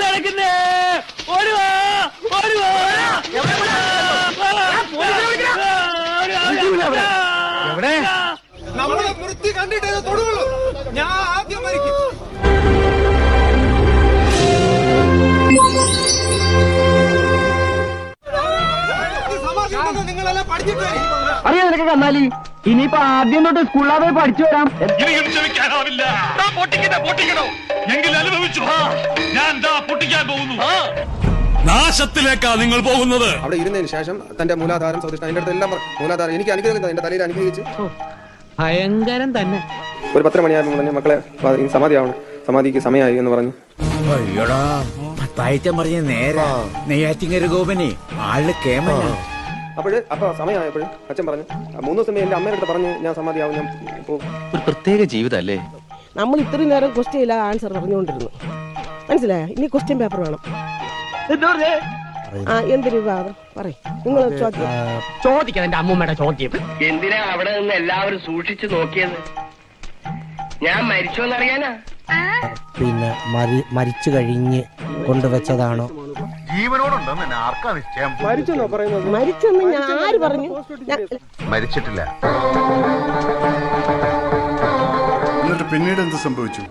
കൊല നടക്കുന്നേ ഓടുവാ ഓടുവാ എവിടെ നമ്മളെ വൃത്തി കണ്ടിട്ടേ തൊടുള്ളൂ. ഞാൻ ആദ്യം മരിക്കും. പഠിച്ചിട്ട്. അറിയാം നിനക്ക് കന്നാലി. ഇനിയിപ്പോ ആദ്യം തൊട്ട് സ്കൂളിലാ പോയി പഠിച്ചു വരാം. ഇനിയും ക്ഷമിക്കാനാവില്ല ദാ പൊട്ടിക്കട്ടെ പൊട്ടിക്കണോ എങ്കിൽ അനുഭവിച്ചു. ഞാൻ ദാ പൊട്ടിക്കാൻ പോകുന്നു. നാശത്തിലേക്കാ നിങ്ങൾ പോകുന്നത്. അവിടെ ഇരുന്നതിന് ശേഷം തന്റെ മൂലാധാരം സൗദിഷ്ട അതിന്റെ അടുത്ത് എല്ലാം മൂലാധാരം എനിക്ക് അനുഗ്രഹിക്കുന്നത് എന്റെ തലയിൽ അനുഗ്രഹിച്ച്. ഭയങ്കരം തന്നെ. ഒരു പത്തര മണിയാകുമ്പോൾ തന്നെ മക്കളെ വാ, ഇനി സമാധിയാവണം സമാധിക്ക് സമയമായി എന്ന് പറഞ്ഞു. അയ്യോടാ പറഞ്ഞ നേരെ നെയ്യാറ്റിങ്ങര ഗോപനെ ആൾ കേമന. അപ്പോഴ് അപ്പൊ സമയമായപ്പോൾ അച്ഛൻ പറഞ്ഞു മൂന്ന് ദിവസം എന്റെ അമ്മയുടെ അടുത്ത് പറഞ്ഞു ഞാൻ സമാധിയാവും ഞാൻ പോകും ഒരു പ്രത്യേക ജീവിതല്ലേ നമ്മൾ ഇത്രയും നേരം ക്വസ്റ്റ്യൻ ഇല്ല ആൻസർ പറഞ്ഞുകൊണ്ടിരുന്നു. മനസ്സിലായോ? ഇനി ക്വസ്റ്റ്യൻ പേപ്പർ വേണം. ആ എന്തൊരു വിവാദം പറയും. നിങ്ങൾ ചോദ്യം. ചോദിക്കണം എന്റെ അമ്മൂമ്മയുടെ ചോദ്യം. എന്തിനാ അവിടെ നിന്ന് എല്ലാവരും സൂക്ഷിച്ചു നോക്കിയത്? ഞാൻ മരിച്ചോന്നറിയാനാ? പിന്നെ മരിച്ചു കഴിഞ്ഞ് കൊണ്ടുവച്ചതാണോ? മരിച്ചെന്നോ പറയുന്നത്? മരിച്ചെന്ന് ഞാൻ ആര് പറഞ്ഞു മരിച്ചിട്ടില്ല. എന്നിട്ട് പിന്നീട് എന്ത് സംഭവിച്ചു?